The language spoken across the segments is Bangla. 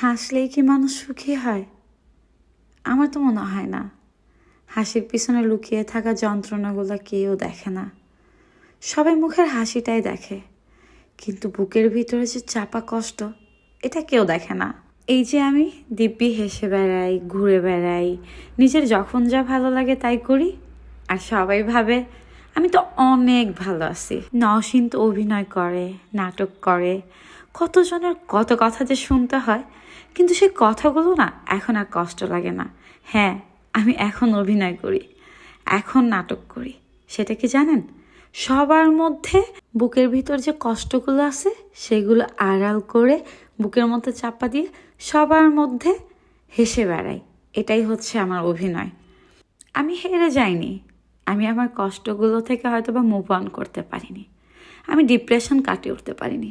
হাসলেই কি মানুষ সুখী হয়? আমার তো মনে হয় না। হাসির পিছনে লুকিয়ে থাকা যন্ত্রণাগুলো কেউ দেখে না। সবাই মুখের হাসিটাই দেখে। কিন্তু বুকের ভিতরে যে চাপা কষ্ট, এটা কেউ দেখে না। এই যে আমি দিব্যি হেসে বেড়াই, ঘুরে বেড়াই, নিজের যখন যা ভালো লাগে তাই করি। আর সবাই ভাবে, আমি তো অনেক ভালো আছি। নসীন তো অভিনয় করে, নাটক করে কতজনের কত কথা যে শুনতে হয়, কিন্তু সেই কথাগুলো না এখন আর কষ্ট লাগে না। হ্যাঁ আমি এখন অভিনয় করি, এখন নাটক করি, সেটা কি জানেন? সবার মধ্যে বুকের ভিতর যে কষ্টগুলো আছে, সেগুলো আড়াল করে বুকের মধ্যে চাপা দিয়ে সবার মধ্যে হেসে বেড়াই। এটাই হচ্ছে আমার অভিনয়। আমি হেরে যাইনি। আমি আমার কষ্টগুলো থেকে হয়তো বা মুভ অন করতে পারিনি। আমি ডিপ্রেশন কাটিয়ে উঠতে পারিনি।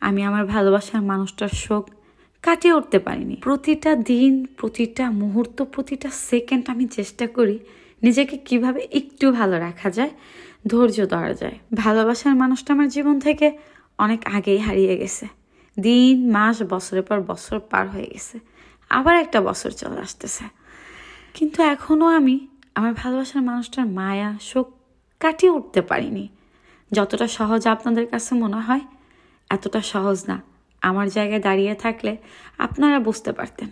আমি আমার ভালোবাসার মানুষটার শোক কাটিয়ে উঠতে পারিনি। প্রতিটা দিন, প্রতিটা মুহূর্ত, প্রতিটা সেকেন্ড আমি চেষ্টা করি নিজেকে কীভাবে একটু ভালো রাখা যায়, ধৈর্য ধরা যায়। ভালোবাসার মানুষটা আমার জীবন থেকে অনেক আগেই হারিয়ে গেছে। দিন, মাস, বছরের পর বছর পার হয়ে গেছে। আবার একটা বছর চলে আসতেছে। কিন্তু এখনও আমি আমার ভালোবাসার মানুষটার মায়া, শোক কাটিয়ে উঠতে পারিনি। যতটা সহজ আপনাদের কাছে মনে হয় এতটা সহজ না। আমার জায়গায় দাঁড়িয়ে থাকলে আপনারা বুঝতে পারতেন।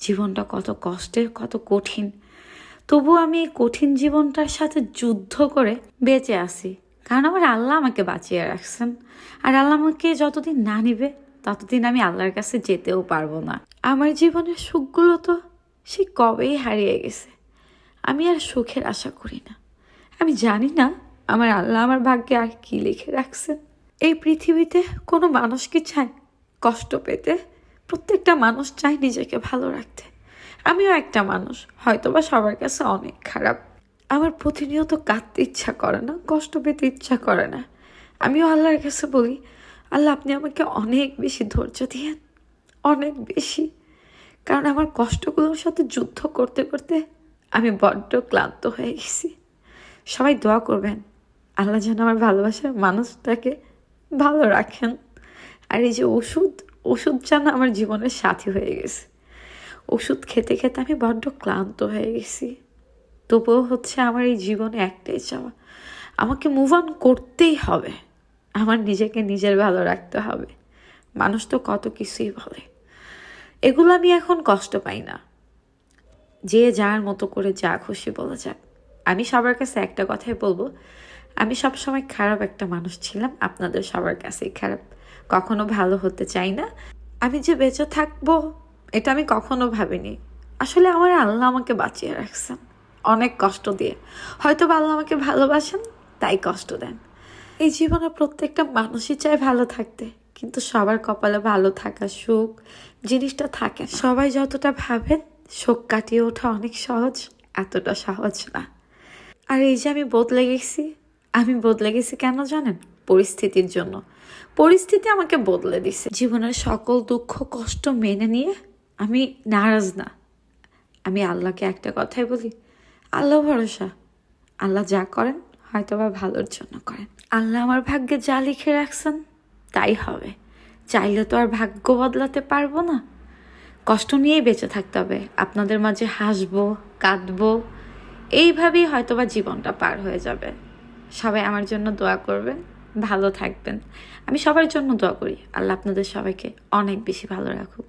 জীবনটা কত কষ্টের, কত কঠিন। তবু আমি এই কঠিন জীবনটার সাথে যুদ্ধ করে বেঁচে আছি। কারণ আমার আল্লাহ আমাকে বাঁচিয়ে রাখছেন। আর আল্লাহ আমাকে যতদিন না নিবে, ততদিন আমি আল্লাহর কাছে যেতেও পারব না। আমার জীবনের সুখগুলো তো সে কবেই হারিয়ে গেছে। আমি আর সুখের আশা করি না। আমি জানি না আমার আল্লাহ আমার ভাগ্যে আর কি লিখে রাখছেন। এই পৃথিবীতে কোনো মানুষ কি চায় কষ্ট পেতে? প্রত্যেকটা মানুষ চায় নিজেকে ভালো রাখতে। আমিও একটা মানুষ, হয়তোবা সবার কাছে অনেক খারাপ। আমার প্রতিনিয়ত কাঁদতে ইচ্ছা করে না, কষ্ট পেতে ইচ্ছা করে না। আমিও আল্লাহর কাছে বলি, আল্লাহ, আপনি আমাকে অনেক বেশি ধৈর্য দিয়েন, অনেক বেশি। কারণ আমার কষ্টগুলোর সাথে যুদ্ধ করতে করতে আমি বড্ড ক্লান্ত হয়ে গেছি। সবাই দোয়া করবেন, আল্লাহ যেন আমার ভালোবাসার মানুষটাকে ভালো রাখেন। আর এই যে ওষুধ ওষুধ যেন আমার জীবনের সাথী হয়ে গেছে। ওষুধ খেতে খেতে আমি বড্ড ক্লান্ত হয়ে গেছি। তবুও হচ্ছে আমার এই জীবনে একটাই চাওয়া, আমাকে মুভ অন করতেই হবে। আমার নিজেকে নিজের ভালো রাখতে হবে। মানুষ তো কত কিছুই বলে। এগুলো আমি এখন কষ্ট পাই না। যে যার মতো করে যা খুশি বলা যাক। আমি সবার কাছে একটা কথাই বলব আমি সব সময় খারাপ একটা মানুষ ছিলাম, আপনাদের সবার কাছেই খারাপ। কখনো ভালো হতে চাই না। আমি যে বেঁচে থাকব, এটা আমি কখনো ভাবিনি। আসলে আমার আল্লাহ আমাকে বাঁচিয়ে রাখছেন, অনেক কষ্ট দিয়ে। হয়তো আল্লাহ আমাকে ভালোবাসেন, তাই কষ্ট দেন। এই জীবনে প্রত্যেকটা মানুষই চায় ভালো থাকতে, কিন্তু সবার কপালে ভালো থাকা সুখ, জিনিসটা থাকে। সবাই যতটা ভাবেন শোক কাটিয়ে ওঠা অনেক সহজ, এতটা সহজ না। আর এই যে আমি বদলে গেছি আমি বদলে গেছি কেন জানেন? পরিস্থিতির জন্য। পরিস্থিতি আমাকে বদলে দিছে। জীবনের সকল দুঃখ, কষ্ট মেনে নিয়ে আমি নারাজ না। আমি আল্লাহকে একটা কথাই বলি, আল্লাহ ভরসা। আল্লাহ যা করেন হয়তো বা ভালোর জন্য করেন। আল্লাহ আমার ভাগ্যে যা লিখে রাখছেন, তাই হবে। চাইলে তো আর ভাগ্য বদলাতে পারব না। কষ্ট নিয়েই বেঁচে থাকতে হবে। আপনাদের মাঝে হাসবো, কাঁদবো, এইভাবেই হয়তোবা জীবনটা পার হয়ে যাবে। সবাই আমার জন্য দোয়া করবেন, ভালো থাকবেন। আমি সবার জন্য দোয়া করি। আল্লাহ আপনাদের সবাইকে অনেক বেশি ভালো রাখুক।